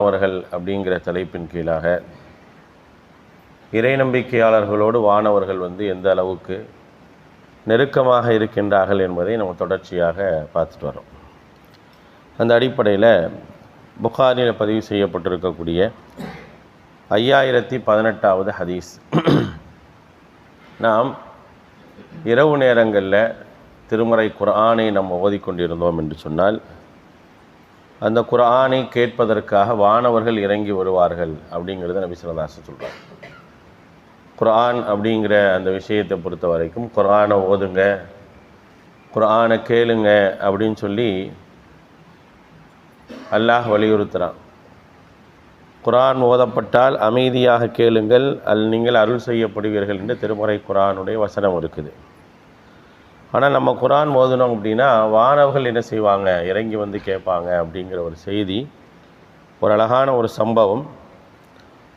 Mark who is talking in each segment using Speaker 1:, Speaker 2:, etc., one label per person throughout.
Speaker 1: அவர்கள் அப்படிங்கிற தலைப்பின் கீழாக இறை நம்பிக்கையாளர்களோடு வானவர்கள் வந்து எந்த அளவுக்கு நெருக்கமாக இருக்கின்றார்கள் என்பதை நம்ம தொடர்ச்சியாக பார்த்துட்டு வரோம் அந்த அடிப்படையில் புகாரில் பதிவு செய்யப்பட்டிருக்கக்கூடிய ஐயாயிரத்தி பதினெட்டாவது ஹதீஸ். நாம் இரவு நேரங்களில் திருமறை குரானை நம்ம ஓதிக்கொண்டிருந்தோம் என்று சொன்னால் அந்த குரானை கேட்பதற்காக வானவர்கள் இறங்கி வருவார்கள் அப்படிங்கிறத நபி சொல்லதாசன் சொல்கிறார் குரான் அப்படிங்கிற அந்த விஷயத்தை பொறுத்த வரைக்கும் குரானை ஓதுங்க குரானை கேளுங்க அப்படின்னு சொல்லி அல்லாஹ் வலியுறுத்துகிறான் குரான் ஓதப்பட்டால் அமைதியாக கேளுங்கள் அல் நீங்கள் அருள் செய்யப்படுவீர்கள் என்று திருமுறை குரானுடைய வசனம் இருக்குது. ஆனால் நம்ம குரான் ஓதுனோம் அப்படின்னா வானவர்கள் என்ன செய்வாங்க? இறங்கி வந்து கேட்பாங்க அப்படிங்கிற ஒரு செய்தி ஒரு அழகான ஒரு சம்பவம்.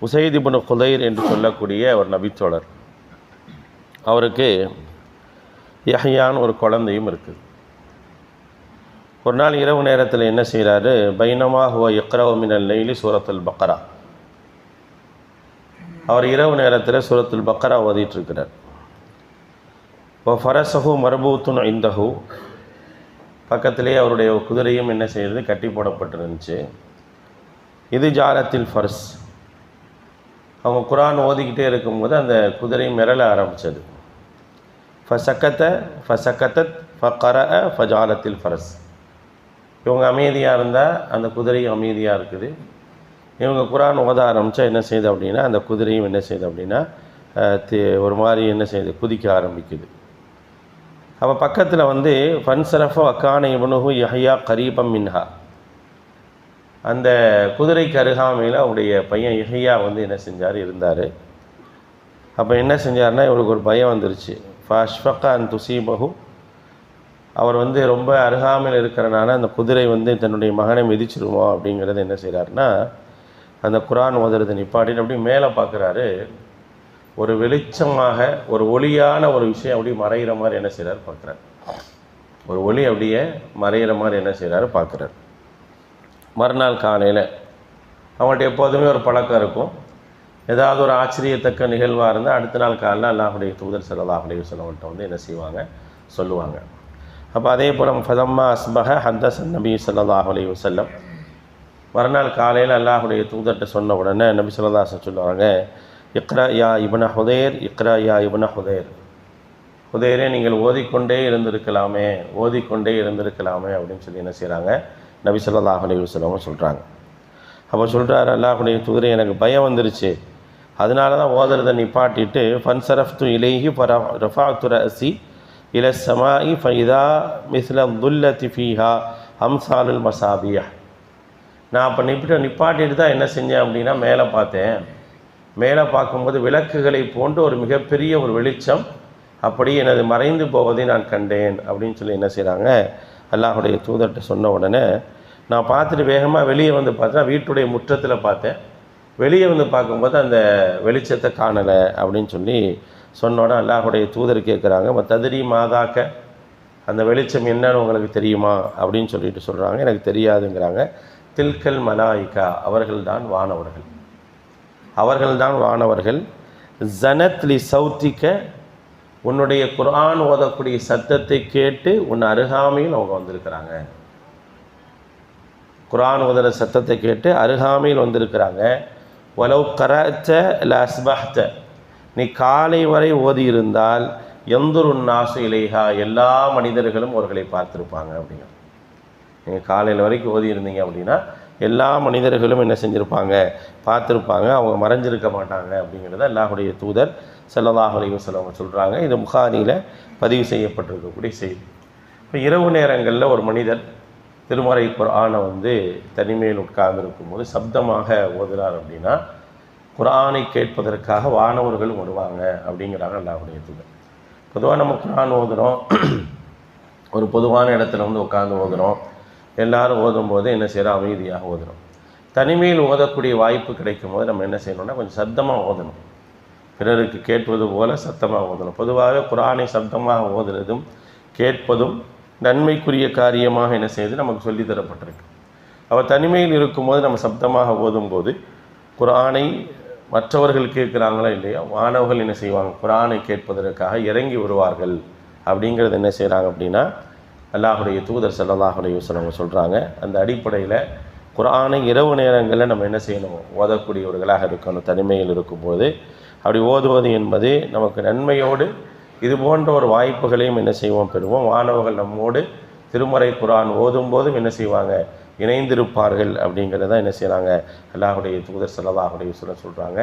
Speaker 1: உசைதிபுன் குதைர் என்று சொல்லக்கூடிய ஒரு நபித்தோழர். அவருக்கு யஹ்யான் ஒரு குழந்தையும் இருக்குது. ஒரு நாள் இரவு நேரத்தில் என்ன செய்கிறாரு பைனமா ஹுவ இக்ரவமினல் நெய்லி சூரத்துல் பக்கரா அவர் இரவு நேரத்தில் சூரத்துல் பக்கரா ஓதிட்டுருக்கிறார் இருக்கிறார் ஃபரசஹு மரபூத்துன் ஐந்தஹு பக்கத்திலே அவருடைய குதிரையும் என்ன செய்கிறது கட்டி போடப்பட்டிருந்துச்சு. இது ஜாலத்தில் ஃபர்ஸ். அவங்க குரான் ஓதிக்கிட்டே இருக்கும்போது அந்த குதிரை மிரள ஆரம்பித்தது ஃபசக்கத்த ஃபசக்கத்தத் ஃப ஃபஜாலத்தில் ஃபரஸ். இவங்க அமைதியாக இருந்தால் அந்த குதிரையும் அமைதியாக இருக்குது. இவங்க குரான் ஓத ஆரம்பித்தா என்ன செய்யுது அப்படின்னா அந்த குதிரையும் என்ன செய்யுது அப்படின்னா ஒரு மாதிரி என்ன செய்யுது குதிக்க ஆரம்பிக்குது. அப்போ பக்கத்தில் வந்து ஃபன்சரஃபோ அக்கான இவனுகு யஹ்யா கரீபம் மின்ஹா. அந்த குதிரைக்கு அருகாமையில் அவருடைய பையன் யஹ்யா வந்து என்ன செஞ்சார்? இருந்தார். அப்போ என்ன செஞ்சார்னா இவருக்கு ஒரு பயம் வந்துருச்சு. ஃபஷ்ஃபக்கா அன் துசீபஹு. அவர் வந்து ரொம்ப அருகாமையில் இருக்கிறனால அந்த குதிரை வந்து தன்னுடைய மகனை மிதிச்சிருவோம் அப்படிங்கிறது என்ன செய்கிறாருன்னா அந்த குரான் ஓதுறதை நிப்பாட்டின்னு அப்படி மேலே பார்க்குறாரு ஒரு வெளிச்சமாக ஒரு ஒளியான ஒரு விஷயம் அப்படியே மறைகிற மாதிரி என்ன செய்கிறார் பார்க்குறார். ஒரு ஒளி அப்படியே மறைகிற மாதிரி என்ன செய்கிறாரு பார்க்குறார். மறுநாள் காலையில் அவங்கள்ட்ட எப்போதுமே ஒரு பழக்கம் இருக்கும். ஏதாவது ஒரு ஆச்சரியத்தக்க நிகழ்வாக இருந்தால் அடுத்த நாள் காலையில் அல்லாஹுடைய தூதர் சல்லாஹுடைய சொல்லவன்ட்ட வந்து என்ன செய்வாங்க சொல்லுவாங்க. அப்போ அதே போல் ஃபதம்மா அஸ்பஹ ஹந்தஸ் நபி சல்லாஹ் அலி வசல்லம் மறுநாள் காலையில் அல்லாஹுடைய தூதர்கிட்ட சொன்ன உடனே நபி சொல்லதாசன் சொல்லுவாங்க இக்ரா யா இபன ஹுதேர் இக்ரா யா இபன ஹுதேர். ஹுதேரே நீங்கள் ஓதிக்கொண்டே இருந்திருக்கலாமே ஓதிக்கொண்டே இருந்திருக்கலாமே அப்படின்னு சொல்லி என்ன செய்கிறாங்க நபி சொல்லாஹ் அலி வசலமும் சொல்கிறாங்க அப்போ சொல்கிறார் அல்லாஹுடைய தூதரை எனக்கு பயம் வந்துருச்சு. அதனால தான் ஓதுறதை நிப்பாட்டிட்டு ஃபன்சரஃப்து இலேஹி ஃபரா ரஃபாத்து ரசி இல சமாயி ஃபைதா மிஸ்ல துல்லத்தி ஃபீஹா அம்சாலுல் மசாபியா நான் அப்போ நிப்பிட்ட நிப்பாட்டிட்டு தான் என்ன செஞ்சேன் அப்படின்னா மேலே பார்த்தேன். மேலே பார்க்கும்போது விளக்குகளை போன்று ஒரு மிகப்பெரிய ஒரு வெளிச்சம். அப்படி எனது மறைந்து போவதை நான் கண்டேன் அப்படின்னு சொல்லி என்ன செய்கிறாங்க அல்லாஹுடைய தூதர்கிட்ட சொன்ன உடனே நான் பார்த்துட்டு வேகமாக வெளியே வந்து பார்த்தா வீட்டுடைய முற்றத்தில் பார்த்தேன். வெளியே வந்து பார்க்கும்போது அந்த வெளிச்சத்தை காணலை அப்படின்னு சொல்லி சொன்னோட அல்லாஹுடைய தூதர் கேட்குறாங்க ததிரி மாதாக்க அந்த வெளிச்சம் என்னன்னு உங்களுக்கு தெரியுமா? அப்படின்னு சொல்லிட்டு சொல்கிறாங்க எனக்கு தெரியாதுங்கிறாங்க. தில்கல் மலாய்கா அவர்கள்தான் வானவர்கள். அவர்கள்தான் வானவர்கள். ஜனத்லி சௌத்திக்க உன்னுடைய குரான் ஓதக்கூடிய சத்தத்தை கேட்டு உன் அருகாமையில் அவங்க வந்திருக்கிறாங்க. குரான் ஓதுற சத்தத்தை கேட்டு அருகாமையில் வந்திருக்கிறாங்க. ஒலவு கரச்ச லஸ்பஹ்த நீ காலை வரை ஓதியிருந்தால் எந்தொரு நாசு இலைகா எல்லா மனிதர்களும் அவர்களை பார்த்துருப்பாங்க அப்படிங்க. நீங்கள் காலையில் வரைக்கும் ஓதியிருந்தீங்க அப்படின்னா எல்லா மனிதர்களும் என்ன செஞ்சுருப்பாங்க? பார்த்துருப்பாங்க. அவங்க மறைஞ்சிருக்க மாட்டாங்க அப்படிங்கிறத அல்லாஹுடைய தூதர் செல்லதாக அலைவசலம் சொல்கிறாங்க இது முகாரியில் பதிவு செய்யப்பட்டிருக்கக்கூடிய செய்தி. இப்போ இரவு நேரங்களில் ஒரு மனிதர் திருமறை குரானை வந்து தனிமையில் உட்கார்ந்து இருக்கும்போது சப்தமாக ஓதுறார் அப்படின்னா குரானை கேட்பதற்காக வானவர்களும் வருவாங்க அப்படிங்கிறாங்க அல்லாஹுடைய தூதர். பொதுவாக நம்ம குரான் ஓதுகிறோம் ஒரு பொதுவான இடத்துல வந்து உட்காந்து ஓதுகிறோம் எல்லாரும் ஓதும்போது என்ன செய்கிறோம் அமைதியாக ஓதுகிறோம் தனிமையில் ஓதக்கூடிய வாய்ப்பு கிடைக்கும் போது நம்ம என்ன செய்யணும்னா கொஞ்சம் சத்தமாக ஓதணும். பிறருக்கு கேட்பது போல் சத்தமாக ஓதணும். பொதுவாகவே குரானை சப்தமாக ஓதுறதும் கேட்பதும் நன்மைக்குரிய காரியமாக என்ன செய்யுது? நமக்கு சொல்லித் தரப்பட்டிருக்கு. அவள் தனிமையில் இருக்கும்போது நம்ம சப்தமாக ஓதும்போது குரானை மற்றவர்கள் கேட்குறாங்களா இல்லையா? மாணவர்கள் என்ன செய்வாங்க? குரானை கேட்பதற்காக இறங்கி வருவார்கள். அப்படிங்கிறது என்ன செய்கிறாங்க அப்படின்னா அல்லாஹுடைய தூதர் ஸல்லல்லாஹு அலைஹி சொல்கிறாங்க அந்த அடிப்படையில் குரானை இரவு நேரங்களில் நம்ம என்ன செய்யணும்? ஓதக்கூடியவர்களாக இருக்கணும் தனிமையில் இருக்கும்போது. அப்படி ஓதுவது என்பது நமக்கு நன்மையோடு இது போன்ற ஒரு வாய்ப்புகளையும் என்ன செய்வோம்? பெறுவோம். மாணவர்கள் நம்மோடு திருமறை குரான் ஓதும் போதும் என்ன செய்வாங்க? இணைந்திருப்பார்கள் அப்படிங்கிறத என்ன செய்கிறாங்க அல்லாஹுடைய தூதர் ஸல்லல்லாஹு சொல்ல சொல்கிறாங்க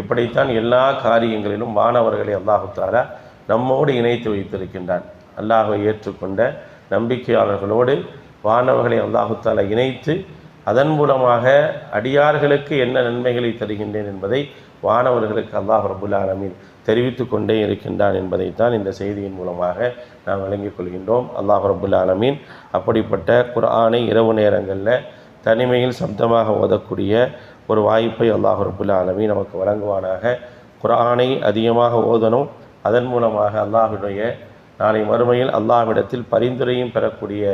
Speaker 1: இப்படித்தான் எல்லா காரியங்களிலும் மாணவர்களை அல்லாஹு தாலா நம்மோடு இணைத்து வைத்திருக்கின்றான். அல்லாஹை ஏற்றுக்கொண்ட நம்பிக்கையாளர்களோடு வானவர்களை அல்லாஹு இணைத்து அதன் மூலமாக அடியார்களுக்கு என்ன நன்மைகளை தருகின்றேன் என்பதை வானவர்களுக்கு அல்லாஹ் ரபுல் தெரிவித்து கொண்டே இருக்கின்றான் என்பதைத்தான் இந்த செய்தியின் மூலமாக நாம் விளங்கிக் கொள்கின்றோம். அல்லாஹ் ரபுல் அப்படிப்பட்ட குர்ஆனை இரவு நேரங்களில் தனிமையில் சப்தமாக ஓதக்கூடிய ஒரு வாய்ப்பை அல்லாஹ் ரபுல் நமக்கு வழங்குவானாக. குர்ஆனை அதிகமாக ஓதணும் அதன் மூலமாக அல்லாஹுடைய நாளை மறுமையில் அல்லாஹ்விடத்தில் பரிந்துரையும் பெறக்கூடிய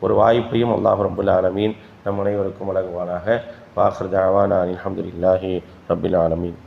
Speaker 1: ஒரு வாய்ப்பையும் அல்லாஹ் ரபுல் ஆலமீன் நம் அனைவருக்கும் வழங்குவானாக. வாஹர் தாவானா இல்லாஹி ரபில் ஆலமீன்.